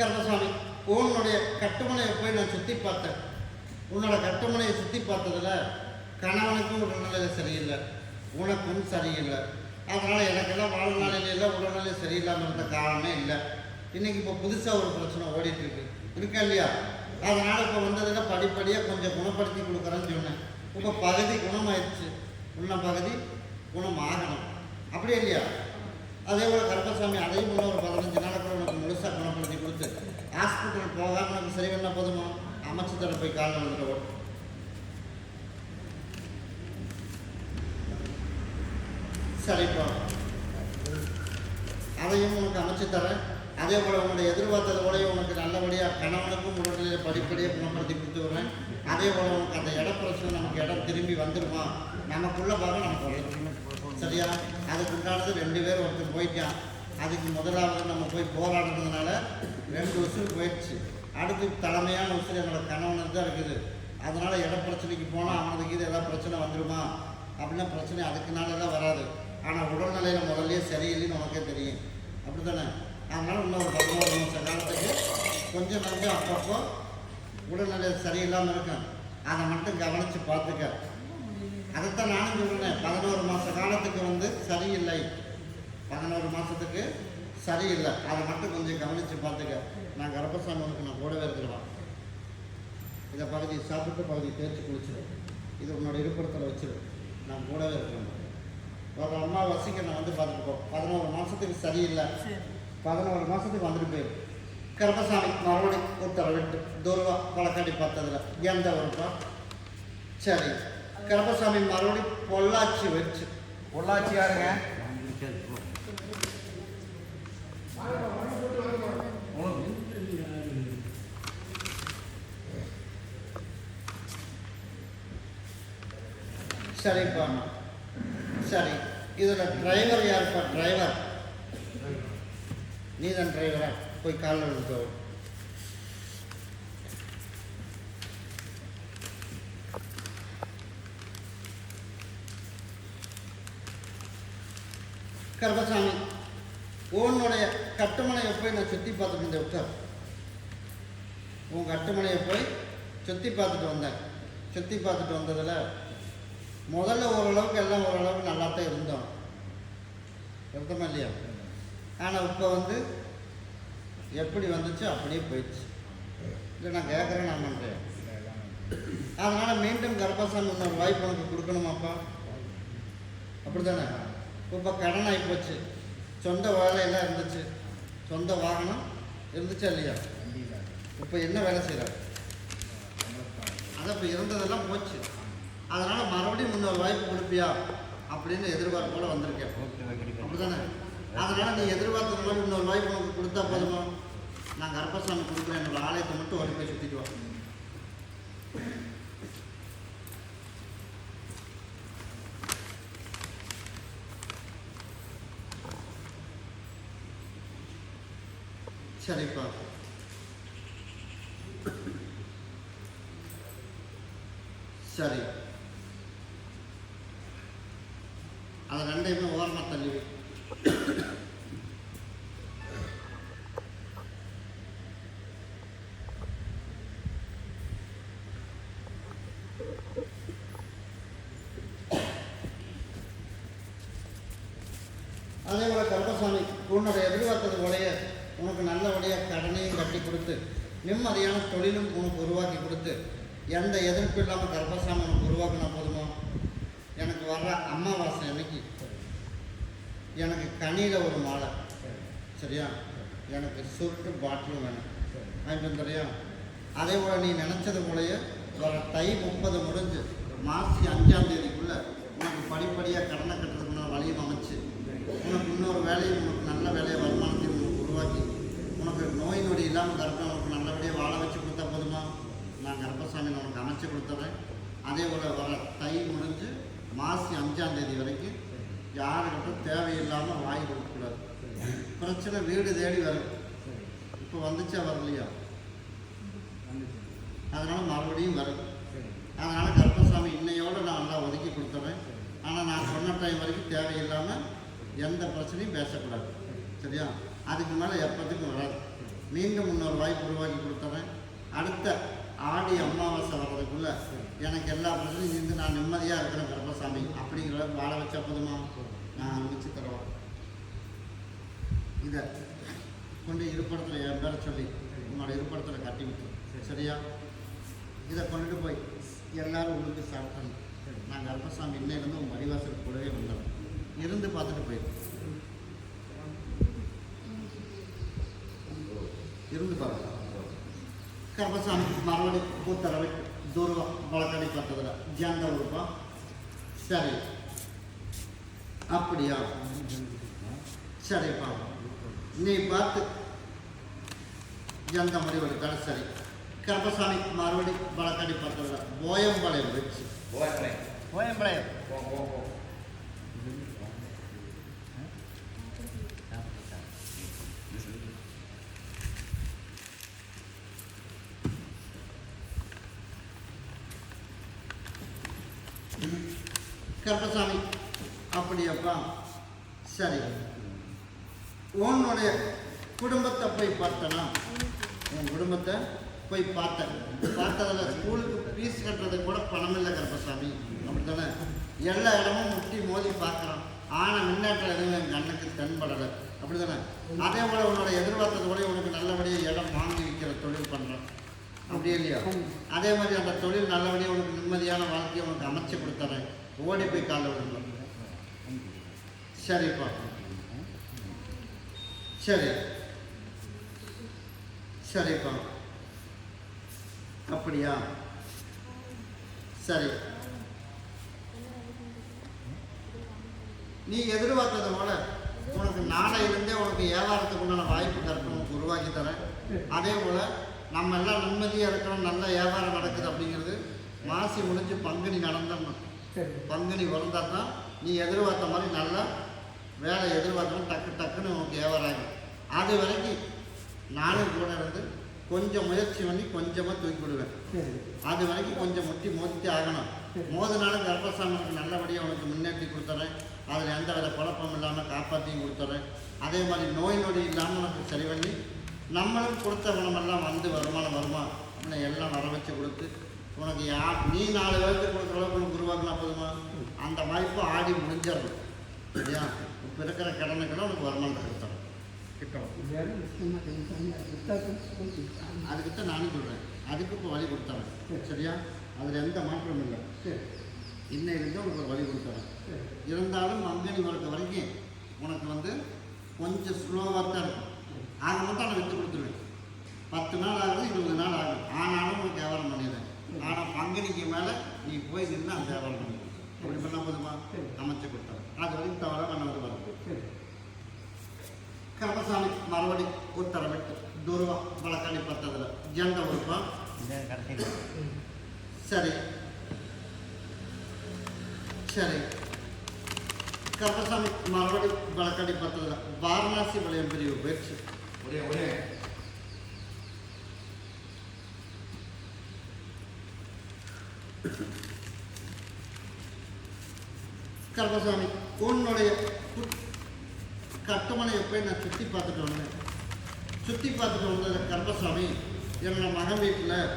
கருமசாமி உன்னுடைய கட்டுமனையை போய் நான் சுற்றி பார்த்தேன். உன்னோட கட்டுமனையை சுற்றி பார்த்ததுல கணவனுக்கும் உடல்நிலை சரியில்லை உனக்கும் சரியில்லை. அதனால் எனக்கெல்லாம் வாழ்நாளில இல்லை உடல்நிலை சரியில்லாமல் இருந்த காரணமே இல்லை. இன்றைக்கி இப்போ புதுசாக ஒரு பிரச்சனை ஓடிட்டுருக்கு இருக்கா. இல்லையா? அதனால் இப்போ வந்ததில் படிப்படியாக கொஞ்சம் குணப்படுத்தி கொடுக்குறேன்னு சொன்னேன். இப்போ பகுதி குணமாயிடுச்சு. உன்ன பகுதி குணமாகணும். அப்படியே இல்லையா? அதே போல் கருப்பசாமி அதையும் போல ஒரு பதினஞ்சு நாளைக்குள்ள உனக்கு முழுசாக குணப்படுத்தி கொடுத்து ஹாஸ்பிட்டல் போகாமல் உனக்கு சரி பண்ண போதுமா? அமைச்சு தர போய் காலில் வந்துட்டு சரிப்பா அதையும் உனக்கு அமைச்சு தரேன் அதே போல் உன்னுடைய எதிர்பார்த்தது போலயே உனக்கு நல்லபடியாக கணவனுக்கும் உடல்நிலையில் படிப்படியாக குணப்படுத்தி கொடுத்து வரேன் அதே போல் உனக்கு அந்த இட பிரச்சனை நமக்கு இடம் திரும்பி வந்துடுமா நமக்குள்ள பார்க்க நமக்கு வரும் சரியா? அதுக்கு உண்டானது ரெண்டு பேர் ஒருத்தர் போயிட்டான். அதுக்கு முதலாவது நம்ம போய் போராடுறதுனால ரெண்டு உசுறு போயிடுச்சு. அடுத்து தலைமையான உசுறு என்னோடய கணவனுக்கு தான் இருக்குது. அதனால் இட பிரச்சனைக்கு போனால் அவனுக்கு இது ஏதாவது பிரச்சனை வந்துடுமா அப்படின்னா பிரச்சனை அதுக்குனால தான் வராது. ஆனால் உடல்நிலையில் முதல்லயே சரியில்லைன்னு உனக்கே தெரியும். அப்படி தானே அதனால் இன்னும் ஒரு பதினோரு மாத காலத்துக்கு கொஞ்சம் கொஞ்சம் அப்பப்போ உடல்நிலை சரியில்லாமல் இருக்கும். அதை மட்டும் கவனித்து பார்த்துக்க. அதைத்தான் நானும் சொல்லுறேன் பதினோரு மாத காலத்துக்கு வந்து சரியில்லை. பதினோரு மாதத்துக்கு சரியில்லை. அதை மட்டும் கொஞ்சம் கவனித்து பார்த்துக்க. நான் கர்ப்பசாமி உனக்கு நான் கூடவே இருக்கிறவா? இதை பகுதி சாப்பிட்டு பகுதி தேய்ச்சி குளிச்சிடும் இது உன்னோட இருப்பிடத்தில் வச்சிரு. நான் கூடவே இருக்கிறேன். ஒரு அம்மா வசிக்க நான் வந்து பார்த்துட்டு போ. பதினோரு மாதத்துக்கு சரியில்லை. பதினோரு மாதத்துக்கு வந்துட்டு போயிரு. கருப்பசாமி மறுபடியும் உத்தரவிட்டு துருவா கொலக்காட்டி பார்த்ததுல. எந்த ஊருப்பா? சரி. கருப்பசாமி மறுபடியும் பொள்ளாச்சி வச்சு. பொள்ளாச்சி யாருங்க சரிப்பா. சரி. இதில் டிரைவர் யாருப்பா? டிரைவர் நீ தான் டிரைவரா போய் காலில் விழுந்து கருப்பசாமி உன்னுடைய கட்டுமனையை போய் நான் சுற்றி பார்த்துட்டு இருந்தேன் உட்கார் உன் கட்டுமனையை போய் சுற்றி பார்த்துட்டு வந்தேன்? சுற்றி பார்த்துட்டு வந்ததில் முதல்ல ஓரளவுக்கு எல்லாம் ஓரளவுக்கு நல்லா தான் இருந்தோம். இருந்தோமா இல்லையா? ஆனால் இப்போ வந்து எப்படி வந்துச்சு? அப்படியே போயிடுச்சு. இல்லை நான் கேட்குறேன் நான் பண்ணுறேன் அதனால் மீண்டும் கர்ப்பசாமி இன்னொரு வாய்ப்பு உனக்கு கொடுக்கணுமாப்பா? அப்படி தானே இப்போ கடன் ஆகி போச்சு. சொந்த வேலையெல்லாம் இருந்துச்சு. சொந்த வாகனம் இருந்துச்சா இல்லையா? இப்போ என்ன வேலை செய்கிறார் அது இப்போ இருந்ததெல்லாம் போச்சு. அதனால் மறுபடியும் இன்னொரு வாய்ப்பு கொடுப்பியா? அப்படின்னு எதிர்பார்ப்போட வந்திருக்கேன் அப்படிதானே? அதனால் நீ எதிர்பார்த்தது மாதிரி இன்னொரு வாய்ப்பு உனக்கு கொடுத்தா போதுமா? நான் கர்ப்பசாமி கொடுக்குறேன். என்னோட ஆலயத்தை மட்டும் போய் சுற்றிட்டு வா. சரிப்பா. சரி. அதை ரெண்டையுமே ஓரமாக தள்ளி அதே போல கருப்பசாமி உன்னுடைய எதிர்பார்த்தது போலய உனக்கு நல்லபடியாக கடனையும் கட்டி கொடுத்து நிம்மதியான தொழிலும் உனக்கு உருவாக்கி கொடுத்து எந்த எதிர்ப்பு இல்லாமல் கர்ப்பசாமி உனக்கு உருவாக்கினா போதுமோ? எனக்கு வர்ற அமாவாசை அன்னைக்கு எனக்கு கனியில் ஒரு மாலை. சரியா? எனக்கு சுருட்டு பாட்டிலும் வேணும். வாங்கிட்டு வந்துறியா அதே போல் நீ நினச்சது போலயே வர தை முப்பது முடிஞ்சு மாசி அஞ்சாம் தேதிக்குள்ளே உனக்கு படிப்படியாக கடனை கட்டுறதுக்குள்ள வழியும் அமைச்சு உனக்கு இன்னொரு வேலையை உனக்கு நல்ல வேலையை வருமானத்தையும் உனக்கு உருவாக்கி உனக்கு நோய் நொடி இல்லாமல் கரெக்டாக உனக்கு நல்லபடியாக வாழ வச்சு கொடுத்தா போதுமா நான் கர்ப்பசாமி நான் உனக்கு அமைச்சு கொடுத்துட்றேன் அதே போல் வர தை முடிஞ்சு மாசி அஞ்சாம் தேதி வரைக்கும் யாருக்கிட்டும் தேவையில்லாமல் வாங்கி கொடுக்கக்கூடாது பிரச்சனை வீடு தேடி வரும். இப்போ வந்துச்சா வரலையா அதனால் மறுபடியும் வரும். அதனால் கருப்பசாமி சொன்ன டைம் வரைக்கும் தேவையில்லாமல் எந்த பிரச்சனையும் பேசக்கூடாது. சரியா? அதுக்கு மேலே எப்போதுக்கும் வராது. மீண்டும் இன்னொரு வாய்ப்பு உருவாக்கி கொடுத்துறேன். அடுத்த ஆடி அமாவாசை வர்றதுக்குள்ள எனக்கு எல்லா பிரச்சனையும் இருந்து நான் நிம்மதியாக இருக்கிறேன் கருப்பசாமி. அப்படிங்கிற வாழ வச்சா போதுமா? நான் அனுப்பிச்சு தருவேன் இதை கொண்டு இருப்பிடத்தில் என் பேரை சொல்லி உன்னோட இருப்பிடத்தில் கட்டி விட்டு. சரியா? இதை கொண்டுட்டு போய் எல்லாரும் உங்களுக்கு சாப்பிடணும். நான் கருப்பசாமி இன்னையிலேருந்து உங்கள் வடிவாசல் கூடவே வந்துடுறேன் இருந்து பார்த்துட்டு போயிடும் இருந்து பாருங்க கருப்பசாமி மறுபடி பூத்தரவை தூரம் வழக்கடி பார்த்ததில் ஜாந்த உறுப்பா சரி. அப்படியா? சரிப்பா நீ பார்த்து எந்த முடிவெடுத்தாலும் சரி கருப்பசாமி மறுபடி வழக்கடி பார்த்ததில் போயம்பாளையம் வச்சு போயம்பாளையம் கருப்பசாமி அப்படியாப்பா சரி உன்னுடைய குடும்பத்தை போய் பார்த்தனா? உன் குடும்பத்தை போய் பார்த்தேன் பார்த்ததில் ஸ்கூலுக்கு ஃபீஸ் கட்டுறதுக்கு கூட பணம் இல்லை கருப்பசாமி. அப்படித்தானே? எல்லா இடமும் முட்டி மோதி பார்க்குறான். ஆனால் முன்னேற்றம் எதுவும் என் கண்ணுக்கு தென்படலை. அப்படிதானே அதே போல் உன்னோட எதிர்பார்த்தது கூட உனக்கு நல்லபடியாக இடம் வாங்கி விற்கிற தொழில் பண்ணுறான் அப்படியே இல்லையா? அதே மாதிரி அந்த தொழில் நல்லபடியாக உனக்கு நிம்மதியான வாழ்க்கையை உனக்கு அமைச்சு கொடுத்துறேன். ஓடி போய் காலைல விடுங்க சரிப்பா. சரி. சரிப்பா. அப்படியா? சரி. நீ எதிர்பார்த்ததை போல. உனக்கு நாளையிலேருந்தே உனக்கு வியாபாரத்துக்கு உண்டான வாய்ப்பு கரெக்டாக உனக்கு உருவாக்கி தரேன். அதே போல் நம்ம எல்லாம் நிம்மதியாக இருக்கிறோம் நல்ல வியாபாரம் நடக்குது அப்படிங்கிறது மாசி முடிஞ்சு பங்குனி நடந்தோம் பங்குனி வந்தால் தான் நீ எதிர்பார்த்த மாதிரி நல்லா வேலை எதிர்பார்க்கணும் டக்கு டக்குன்னு உனக்கு வியாபாரம் ஆகும் அது வரைக்கும் நானும் கூட இருந்து கொஞ்சம் முயற்சி பண்ணி கொஞ்சமாக தூக்கி விடுவேன் அது வரைக்கும் கொஞ்சம் முட்டி மோதிட்டு ஆகணும். மோதினாலும் கர்ப்பசாமிக்கு நல்லபடியாக உனக்கு முன்னேற்றி கொடுத்துறேன். அதில் எந்த வித குழப்பம் இல்லாமல் காப்பாற்றியும் கொடுத்துறேன். அதே மாதிரி நோய் நொடி இல்லாமல் உனக்கு சரி பண்ணி நம்மளும் கொடுத்த குணமெல்லாம் வந்து வருமானம் வருமா? உன்னை எல்லாம் வர வச்சு கொடுத்து உனக்கு யா நீ நாலு பேருக்கு கொடுக்குற அளவுக்கு உனக்கு உருவாக்கினா போதுமா? அந்த வாய்ப்பு ஆடி முடிஞ்சிடணும். சரியா? இப்போ இருக்கிற கடனுக்கெல்லாம் உனக்கு வருமானத்தை கொடுத்துறேன் கிட்டம் அதுக்கு தான் நானும் சொல்கிறேன் அதுக்கு இப்போ வழி கொடுத்துறேன் சரியா? அதில் எந்த மாற்றமும் இல்லை. இன்னையிலேருந்து உனக்கு ஒரு வழி கொடுத்துறேன் இருந்தாலும் மங்கனி வரக்க வரைக்கும் உனக்கு வந்து கொஞ்சம் ஸ்லோவாக தான் இருக்கும். ஆக மட்டும் நான் விட்டு கொடுத்துருவேன். பத்து நாள் ஆகுது இருபது நாள் ஆகும் ஆனாலும் உனக்கு வியாபாரம் பண்ணிடுறேன். ஆனால் பங்குனிக்கு மேலே நீ போய் நின்று அந்த வியாபாரம் பண்ணி அப்படி பண்ணால் போதுமா? அமைச்சு கொடுத்துறேன் அது வரைக்கும் தவிர பண்ண வரும் கர்மசாமி மறுபடி உத்தரவிட்டு துருவா வழக்காடி பத்ததில் ஜெண்ட உறுப்பம் சரி சரி கர்மசாமி மறுபடி வழக்காடி பத்ததில் வாரணாசி வளையம் பிரிவு போயிடுச்சு ஒரே ஒரே கர்மசாமி உன்னுடைய கு- கட்டுமனையை போய் நான் சுற்றி பார்த்துட்டு வந்தேன். சுற்றி பார்த்துட்டு வந்தது கர்பசாமி என்னோடய மகன் வீட்டில்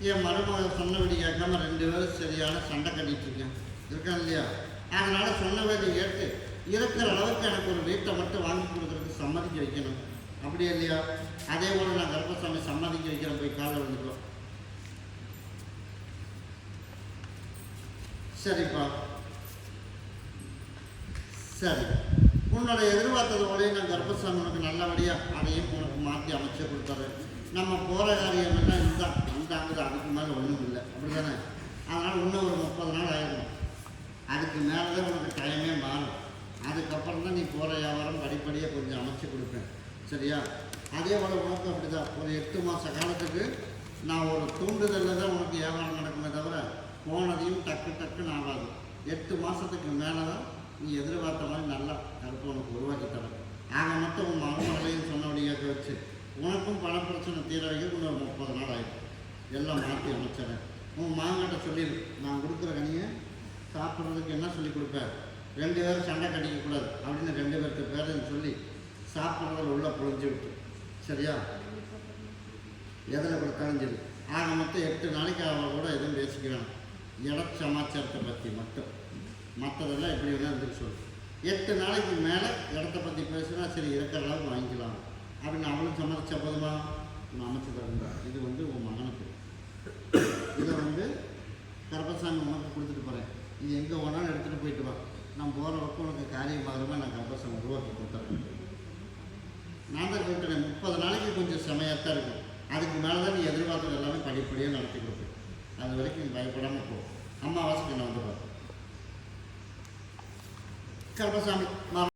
என் மருமக சொன்னபடி கேட்காம ரெண்டு பேரும் சரியான சண்டை கட்டிட்டு இருக்கேன். இருக்கான் இல்லையா? அதனால் சொன்னபடி கேட்டு இருக்கிற அளவுக்கு எனக்கு ஒரு வீட்டை மட்டும் வாங்கி கொடுக்குறதுக்கு சம்மதிக்க வைக்கணும். அப்படியே இல்லையா? அதே போல் நான் கர்ப்பசாமி சம்மதிக்க வைக்கிறேன். போய் காலை விழுந்துக்கோ. சரிப்பா. சரி. உன்னோட எதிர்பார்த்தது போலயே நான் கர்ப்பசாமி உனக்கு நல்லபடியாக அதையும் உனக்கு மாற்றி அமைச்சு கொடுத்தாரு. நம்ம போகிற காரியம் என்ன இதுதான். இந்தாங்குது அதுக்கு மேலே ஒன்றும் இல்லை. அப்படி தானே அதனால் இன்னும் ஒரு முப்பது நாள் ஆயிடும் அதுக்கு மேலே தான் உனக்கு டைமே மாறும். அதுக்கப்புறம் தான் நீ போகிற வியாபாரம் படிப்படியாக கொஞ்சம் அமைச்சு கொடுப்பேன். சரியா? அதே போல் உனக்கு அப்படி தான் ஒரு எட்டு மாத காலத்துக்கு நான் ஒரு தூண்டுதலில் தான் உனக்கு வியாபாரம் நடக்குமே தவிர போனதையும் டக்கு டக்குன்னு ஆகாது. எட்டு மாதத்துக்கு மேலே தான் நீ எதிர்பார்த்த மாதிரி நல்லா கருப்பு உனக்கு உருவாக்கி தரேன். ஆக மொத்தம் உன் மருமகளையும் சொன்னபடியாக வச்சு உனக்கும் பண பிரச்சனை தீர வைக்க இன்னொரு முப்பது நாள் ஆகிடும் எல்லாம் மாற்றி அமைச்சிடறேன் உன் மாங்கிட்ட சொல்லிடு. நான் கொடுக்குற கனியை சாப்பிட்றதுக்கு என்ன சொல்லி கொடுப்பேன் ரெண்டு பேரும் சண்டை கட்டிக்கக்கூடாது அப்படின்னு ரெண்டு பேருக்கு பேரையும் சொல்லி சாப்பிட்றதில் உள்ள புழிஞ்சு விட்டு சரியா? எதில் கொடுத்தாலும் சரி. ஆக மொத்தம் எட்டு நாளைக்கு அவள் கூட எதுவும் பேசிக்கிறான். இட சமாச்சாரத்தை பற்றி மட்டும். மற்றதெல்லாம் எப்படி வேணால் இருந்துட்டு சொல்லு எட்டு நாளைக்கு மேலே இடத்த பற்றி பேசுனா சரி இருக்கிற அளவுக்கு வாங்கிக்கலாம். அப்படின்னு அவளும் சம்மதிச்ச போதுமா? நான் அமைச்சு தரேன் இது வந்து உன் மகனுக்கு. இதை வந்து கருப்பசாமி உனக்கு கொடுத்துட்டு போகிறேன் இது எங்கே வேணாலும் எடுத்துகிட்டு போயிட்டு வா. நான் போகிற பக்கம் உனக்கு காரியமாகறமா நான் கருப்பசாமி உருவாக்கி கொடுத்துறேன். நான் தான் கேட்குறேன் முப்பது நாளைக்கு கொஞ்சம் செமையாக தான் இருக்கும். அதுக்கு மேலே தான் நீ எதிர்பார்த்தது எல்லாமே படிப்படியாக நடத்தி கொடுப்பேன். அது வரைக்கும் நீ பயப்படாமல் போ. அம்மாவாசைக்கு நான் வந்துடுவேன் கருப்பசாமி மாற